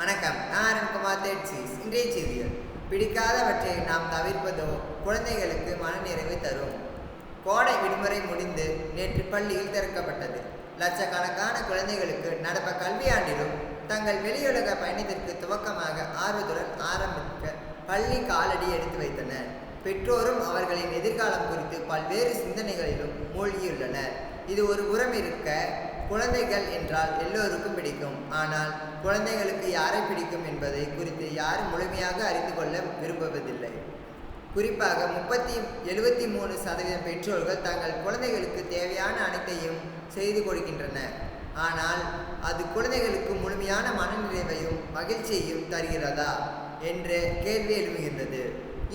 வணக்கம். நான் அருண்குமார் தேட்சிஸ் இன்றைய செய்திகள். பிடிக்காதவற்றை நாம் தவிர்ப்பதோ குழந்தைகளுக்கு மனநிறைவு தரும். கோடை விடுமுறை முடிந்து நேற்று பள்ளியில் திறக்கப்பட்டது. லட்சக்கணக்கான குழந்தைகளுக்கு நடப்ப கல்வியாண்டிலும் தங்கள் வெளியுலக பயணத்திற்கு துவக்கமாக ஆர்வத்துடன் ஆரம்பிக்க பள்ளி காலடி எடுத்து வைத்தனர். பெற்றோரும் அவர்களின் எதிர்காலம் குறித்து பல்வேறு சிந்தனைகளிலும் மூழ்கியுள்ளனர். இது ஒரு புறம் இருக்க குழந்தைகள் என்றால் எல்லோருக்கும் பிடிக்கும். ஆனால் குழந்தைகளுக்கு யாரை பிடிக்கும் என்பதை குறித்து யாரும் முழுமையாக அறிந்து கொள்ள விரும்புவதில்லை. குறிப்பாக முப்பத்தி எழுபத்தி மூணு சதவீதம் பெற்றோர்கள் தங்கள் குழந்தைகளுக்கு தேவையான அனைத்தையும் செய்து கொடுக்கின்றனர். ஆனால் அது குழந்தைகளுக்கு முழுமையான மனநிறைவையும் மகிழ்ச்சியையும் தருகிறதா என்ற கேள்வி எழுப்புகின்றது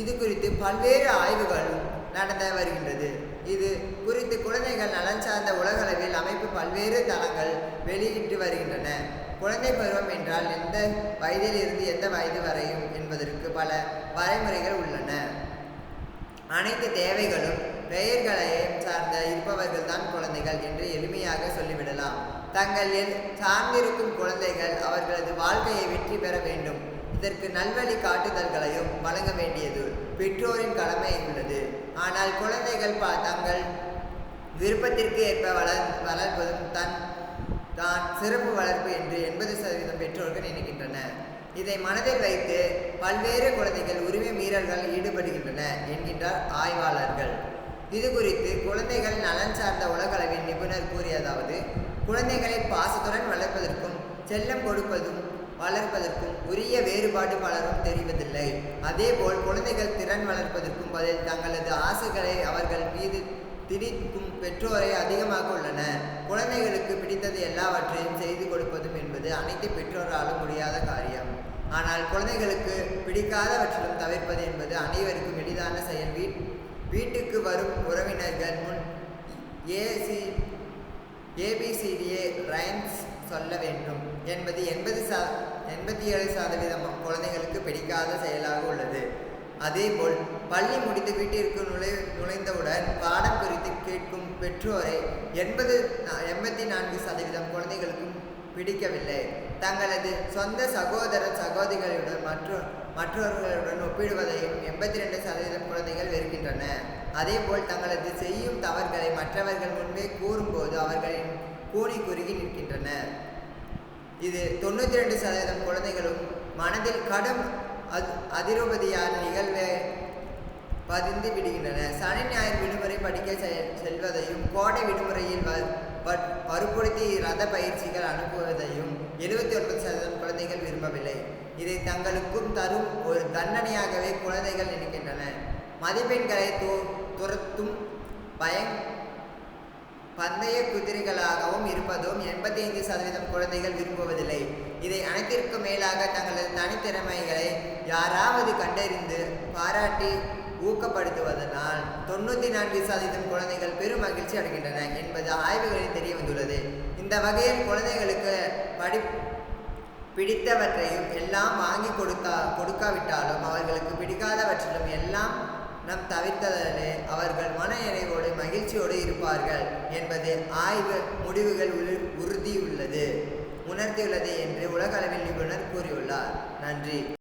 இது குறித்து பல்வேறு ஆய்வுகளும் நடந்து வருகின்றது. இது குறித்து குழந்தைகள் நலன் சார்ந்த உலகளவில் அமைப்பு பல்வேறு தளங்கள் வெளியிட்டு வருகின்றன. குழந்தை பருவம் என்றால் எந்த வயதிலிருந்து எந்த வயது வரையும் என்பதற்கு பல வரைமுறைகள் உள்ளன. அனைத்து தேவைகளும் பெயர்களையும் சார்ந்த இருப்பவர்கள் தான் குழந்தைகள் என்று எளிமையாக சொல்லிவிடலாம். தங்கள் சார்ந்திருக்கும் குழந்தைகள் அவர்களது வாழ்க்கையை வெற்றி பெற வேண்டும். இதற்கு நல்வழி காட்டுதல்களையும் வழங்க வேண்டியது பெற்றோரின் கடமை உள்ளது. ஆனால் குழந்தைகள் ப தங்கள் விருப்பத்திற்கு ஏற்ப வளர் வளர்ப்பதும் தன் தான் சிறப்பு வளர்ப்பு என்று எண்பது சதவீதம் பெற்றோர்கள் நினைக்கின்றனர் இதை மனதில் வைத்து பல்வேறு குழந்தைகள் உரிமை மீறல்கள் ஈடுபடுகின்றன என்கின்றார் ஆய்வாளர்கள். இது குறித்து குழந்தைகள் நலன் சார்ந்த உலகளவின் நிபுணர் கூறியதாவது குழந்தைகளை பாசத்துடன் வளர்ப்பதற்கும் செல்லம் கொடுப்பதும் வளர்ப்பதற்கும் உரிய வேறுபாடு பலரும் தெரிவதில்லை. அதேபோல் குழந்தைகள் திறன் வளர்ப்பதற்கும் பதில் தங்களது ஆசைகளை அவர்கள் மீது திணிக்கும் பெற்றோரை அதிகமாக உள்ளன குழந்தைகளுக்கு பிடித்தது எல்லாவற்றையும் செய்து கொடுப்பதும் என்பது அனைத்து பெற்றோராலும் முடியாத காரியம். ஆனால் குழந்தைகளுக்கு பிடிக்காதவற்றிலும் தவிர்ப்பது என்பது அனைவருக்கும் எளிதான செயல். வீட் வீட்டுக்கு வரும் உறவினர்கள் முன் ஏசி ஏபிசிடிஏ ரைம்ஸ் சொல்ல வேண்டும். என்பது எண்பது சா எண்பத்தி ஏழு சதவீதம் குழந்தைகளுக்கு பிடிக்காத செயலாக உள்ளது. அதேபோல் பள்ளி முடித்து வீட்டிற்கு நுழை நுழைந்தவுடன் பாடம் குறித்து கேட்கும் பெற்றோரை எண்பது எண்பத்தி நான்கு சதவீதம் குழந்தைகளுக்கும் பிடிக்கவில்லை. தங்களது சொந்த சகோதர சகோதரிகளுடன் மற்றும் மற்றவர்களுடன் ஒப்பிடுவதையும் எண்பத்தி ரெண்டு சதவீதம் குழந்தைகள் வெறுக்கின்றன. அதேபோல் தங்களது செய்யும் தவறுகளை மற்றவர்கள் முன்பே கூறும்போது அவர்களின் கூனி குறுகி நிற்கின்றனர். இது தொண்ணூற்றி ரெண்டு சதவீதம் குழந்தைகளும் மனதில் கடும் அது அதிரூபதியான நிகழ்வை பதிந்து விடுகின்றன சனி ஞாயிறு விடுமுறை படிக்க செல்வதையும் கோடை விடுமுறையில் வற்புறுத்தி ரத பயிற்சிகள் அனுப்புவதையும் எழுபத்தி ஒன்பது சதவீதம் குழந்தைகள் விரும்பவில்லை. இதை தங்களுக்கும் தரும் ஒரு தண்டனையாகவே குழந்தைகள் நினைக்கின்றன மதிப்பெண்களை துரத்தும் பயங் பந்தய குதிரைகளாகவும் இருப்பதும் எண்பத்தி ஐந்து சதவீதம் குழந்தைகள் விரும்புவதில்லை. இதை அனைத்திற்கும் மேலாக தங்களது தனித்திறமைகளை யாராவது கண்டறிந்து பாராட்டி ஊக்கப்படுத்துவதனால் தொண்ணூற்றி நான்கு சதவீதம் குழந்தைகள் பெரும் மகிழ்ச்சி அடைகின்றன என்பது ஆய்வுகளில் தெரிய வந்துள்ளது. இந்த வகையில் குழந்தைகளுக்கு படி பிடித்தவற்றையும் எல்லாம் வாங்கி கொடுத்தா கொடுக்காவிட்டாலும் அவர்களுக்கு பிடிக்காதவற்றிலும் எல்லாம் நம் தவிர்த்ததனே அவர்கள் மன நிறைவோடு மகிழ்ச்சியோடு இருப்பார்கள் என்பது ஆய்வு முடிவுகள் உறுதியுள்ளது. உணர்த்தியுள்ளது என்று உலகளவில் நிபுணர் கூறியுள்ளார். நன்றி.